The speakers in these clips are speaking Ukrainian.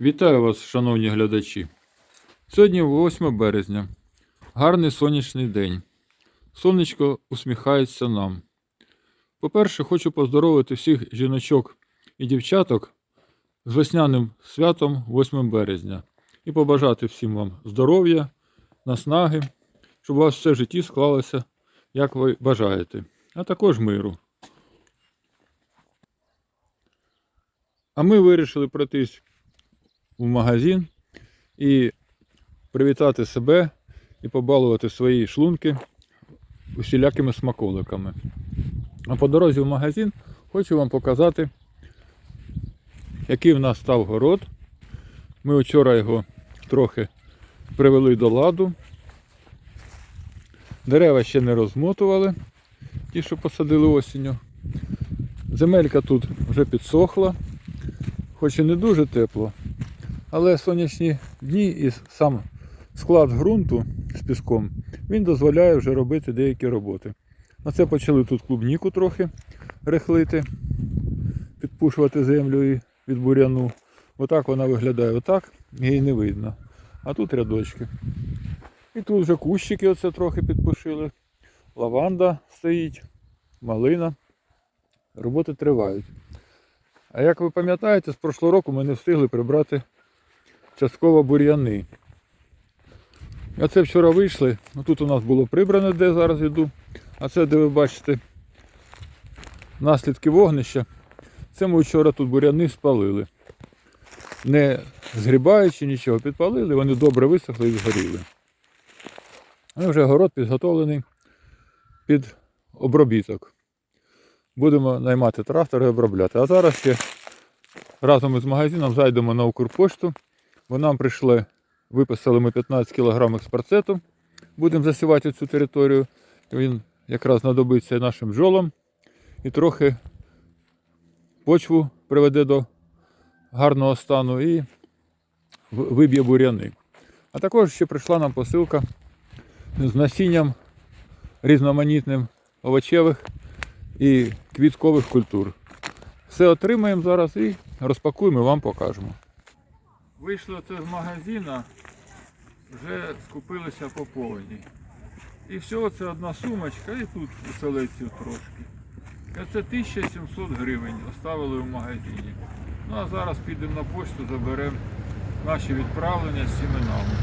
Вітаю вас, шановні глядачі. Сьогодні 8 березня. Гарний сонячний день. Сонечко усміхається нам. По-перше, хочу поздоровити всіх жіночок і дівчаток з весняним святом 8 березня і побажати всім вам здоров'я, наснаги, щоб у вас все в житті склалося, як ви бажаєте, а також миру. А ми вирішили пройтись в магазин і привітати себе і побалувати свої шлунки усілякими смаколиками. А по дорозі в магазин хочу вам показати, який в нас став город. Ми вчора його трохи привели до ладу. Дерева ще не розмотували, ті, що посадили осінню. Земелька тут вже підсохла, хоч і не дуже тепло, але сонячні дні і сам склад ґрунту з піском він дозволяє вже робити деякі роботи. На це почали тут клубніку трохи рихлити, підпушувати землю і від буряну. Отак вона виглядає, отак її не видно. А тут рядочки. І тут вже кущики оце трохи підпушили. Лаванда стоїть, малина. Роботи тривають. А як ви пам'ятаєте, з прошлого року ми не встигли прибрати частково бур'яни. А це вчора вийшли. Ну, тут у нас було прибране, де зараз йду. А це, де ви бачите, наслідки вогнища. Це ми вчора тут буряни спалили. Не згрібаючи нічого, підпалили, вони добре висохли і згоріли. І вже город підготовлений під обробіток. Будемо наймати трактор і обробляти. А зараз ще разом із магазином зайдемо на Укрпошту, бо нам прийшли, виписали ми 15 кг експарцету. Будемо засівати цю територію. Він якраз знадобиться нашим бджолам і трохи почву приведе до гарного стану і виб'є буряни. А також ще прийшла нам посилка з насінням різноманітним овочевих і квіткових культур. Все отримаємо зараз і розпакуємо і вам покажемо. Вийшло це з магазина, вже скупилися по повні. І всього це одна сумочка і тут у селецію трошки. Це 1700 гривень оставили в магазині. Ну а зараз підемо на пошту, заберемо наші відправлення з сіменами.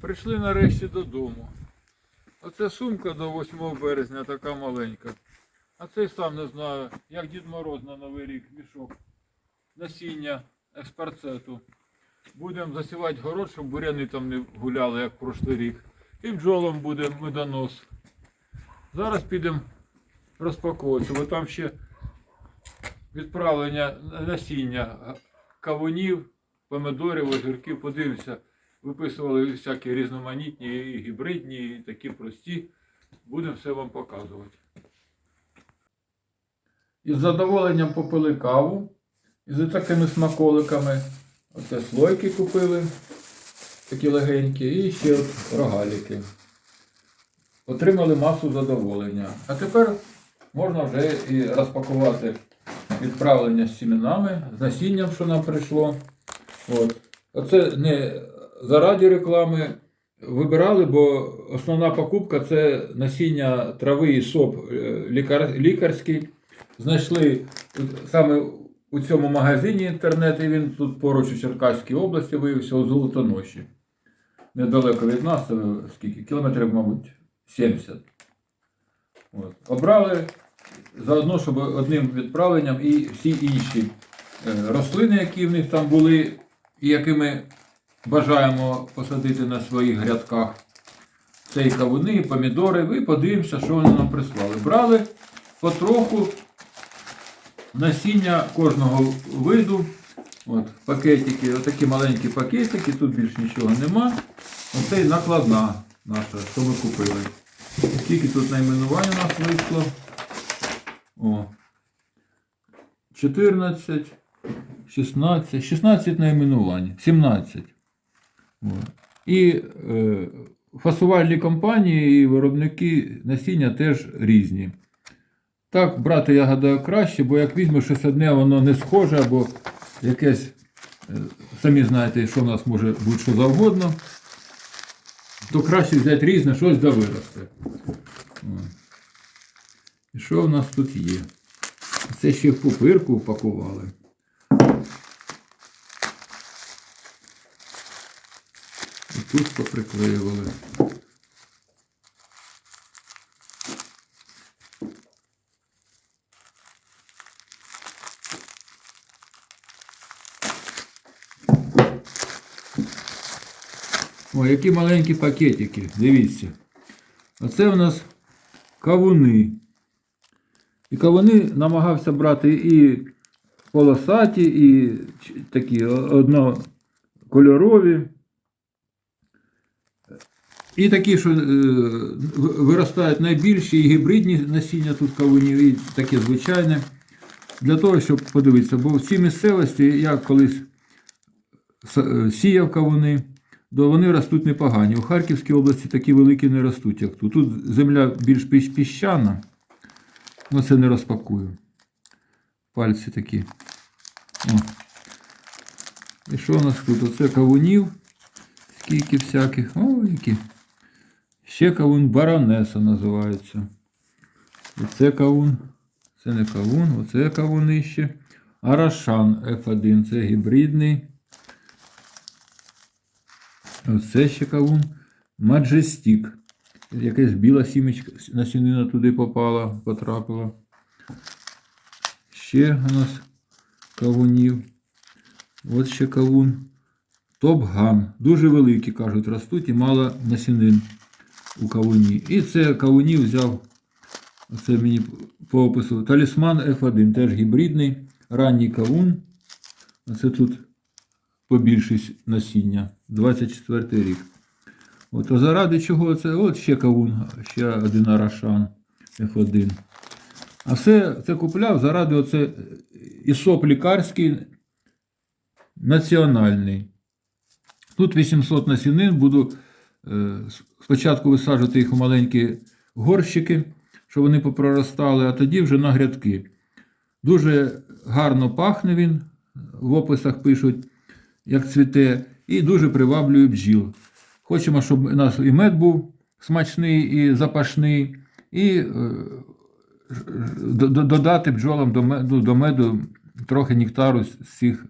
Прийшли нарешті додому. Оце сумка до 8 березня така маленька. А цей сам не знаю, як Дід Мороз на Новий рік мішок. Насіння експарцету. Будемо засівати город, щоб буряни там не гуляли, як прошлий рік. І бджолам буде медонос. Зараз підемо розпаковуватися, бо там ще відправлення насіння кавунів, помидорів, огірків. Подивимося, виписували всякі різноманітні, і гібридні, і такі прості. Будемо все вам показувати. Із задоволенням попили каву із такими смаколиками. Оце слойки купили, такі легенькі, і ще рогаліки. Отримали масу задоволення. А тепер можна вже і розпакувати відправлення з сіменами, з насінням, що нам прийшло. От. Оце не заради реклами вибирали, бо основна покупка це насіння трави і соп е, лікар, лікарський. Знайшли саме у цьому магазині інтернет, і він тут поруч у Черкаській області виявився у Золотоноші. Недалеко від нас, скільки? Кілометрів, мабуть, 70. От. Обрали заодно, щоб одним відправленням і всі інші е, рослини, які в них там були, і які ми бажаємо посадити на своїх грядках. Це і кавуни, і помідори. Ви подивимося, що вони нам прислали. Брали потроху насіння кожного виду. От, пакетики, отакі маленькі пакетики, тут більш нічого нема. Оце і накладна наша, що ми купили. Скільки тут найменувань у нас вийшло? О. 14, 16, 16 найменувань, 17. От. І е, фасувальні компанії і виробники насіння теж різні. Так, брати я гадаю краще, бо як візьмеш щось одне, воно не схоже, або якесь, е, самі знаєте, що в нас може бути що завгодно, то краще взяти різне, щось да виросте. І що в нас тут є? Це ще в пупирку упакували. І тут поприклеювали. Ой, які маленькі пакетики, дивіться. Оце у нас кавуни. І кавуни намагався брати і полосаті, і такі однокольорові. І такі, що е, виростають найбільші, і гібридні насіння тут кавунів, і таке звичайне. Для того, щоб подивитися, бо в цій місцевості я колись е, сіяв кавуни, то вони ростуть непогані. У Харківській області такі великі не ростуть, як тут. Тут земля більш піщана. Ну, це не розпакую. Пальці такі. О. І що у нас тут? Оце кавунів. Скільки всяких. О, які. Ще кавун баронеса називається. І це кавун. Це не кавун, оце кавун ще. Арашан F1. Це гібридний. Оце ще кавун. Маджестік. Якась біла сімечка насінина туди попала, потрапила. Ще у нас кавунів. От ще кавун. Топ-ган. Дуже великі, кажуть, ростуть і мало насінин у кавуні. І це кавунів взяв, це мені по опису. Талісман F1, теж гібридний, ранній кавун. Оце тут побільшість насіння. 24 рік. От, а заради чого це? От ще кавун, ще один арашан F1. А все це купляв заради оце ісоп лікарський національний. Тут 800 насінин, буду е, спочатку висаджувати їх у маленькі горщики, щоб вони попроростали, а тоді вже на грядки. Дуже гарно пахне він, в описах пишуть, як цвіте, і дуже приваблює бджіл. Хочемо, щоб у нас і мед був смачний, і запашний, і е, додати бджолам до меду, до меду трохи нектару з цих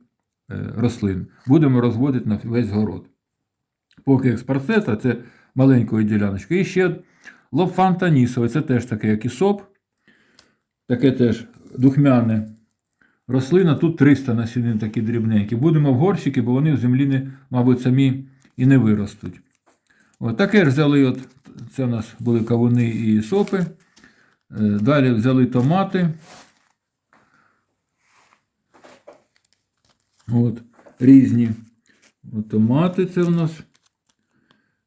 е, рослин. Будемо розводити на весь город. Поки експарцета, це маленької діляночки. І ще лопфанта нісове, це теж таке, як і соп. Таке теж духмяне рослина. Тут 300 насінин такі дрібненькі. Будемо в горщики, бо вони в землі, не, мабуть, самі і не виростуть. От таке взяли, от, це у нас були кавуни і сопи. Е, Далі взяли томати. От, різні. От, томати це у нас.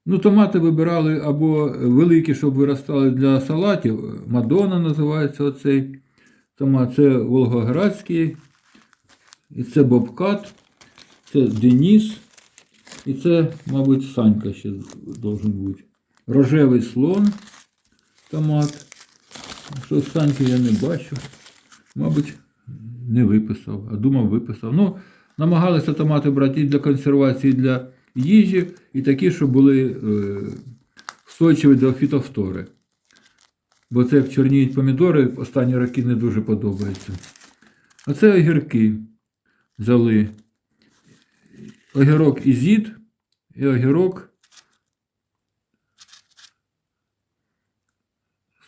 Ну, томати вибирали або великі, щоб виростали для салатів. Мадонна називається оцей томат. Це Волгоградський. І це Бобкат. Це Деніс. І це, мабуть, Санька ще должен бути. Рожевий слон. Томат. Що Саньки я не бачу. Мабуть, не виписав, а думав, виписав. Ну, намагалися томати брати і для консервації, і для їжі, і такі, щоб були е, встойчиві до фітофтори. Бо це як чорніють помідори, останні роки не дуже подобається. А це огірки взяли. Огірок ізід і огірок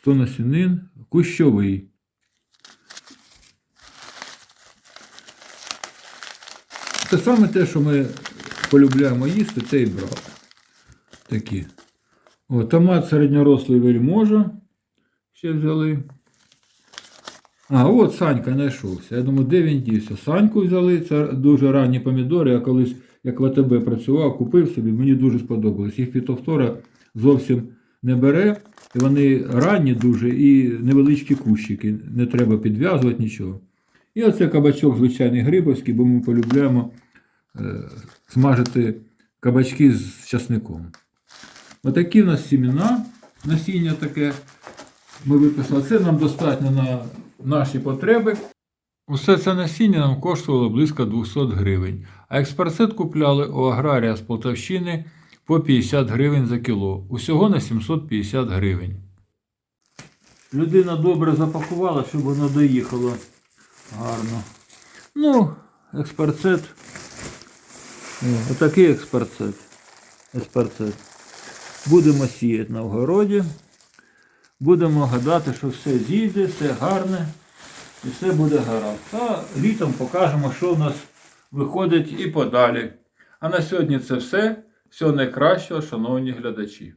100 насінин, кущовий. Це саме те, що ми полюбляємо їсти, це і брали. Такі. О, томат середньорослий вельможа. Ще взяли. А, от Санька знайшовся. Я думаю, де він дівся? Саньку взяли, це дуже ранні помідори. Я колись, як в АТБ працював, купив собі, мені дуже сподобалось. Їх фітофтора зовсім не бере. І вони ранні дуже і невеличкі кущики. Не треба підв'язувати нічого. І оце кабачок звичайний грибовський, бо ми полюбляємо е, смажити кабачки з часником. Отакі в нас сімена, насіння таке ми виписали. Це нам достатньо на наші потреби. Усе це насіння нам коштувало близько 200 гривень, а експарсет купляли у аграрія з Полтавщини по 50 гривень за кіло, усього на 750 гривень. Людина добре запакувала, щоб воно доїхало гарно. Ну, експарцет. Отакий експарцет. Експарцет. Будемо сіяти на огороді. Будемо гадати, що все зійде, все гарне і все буде гаразд. А літом покажемо, що в нас виходить і подалі. А на сьогодні це все. Всього найкращого, шановні глядачі.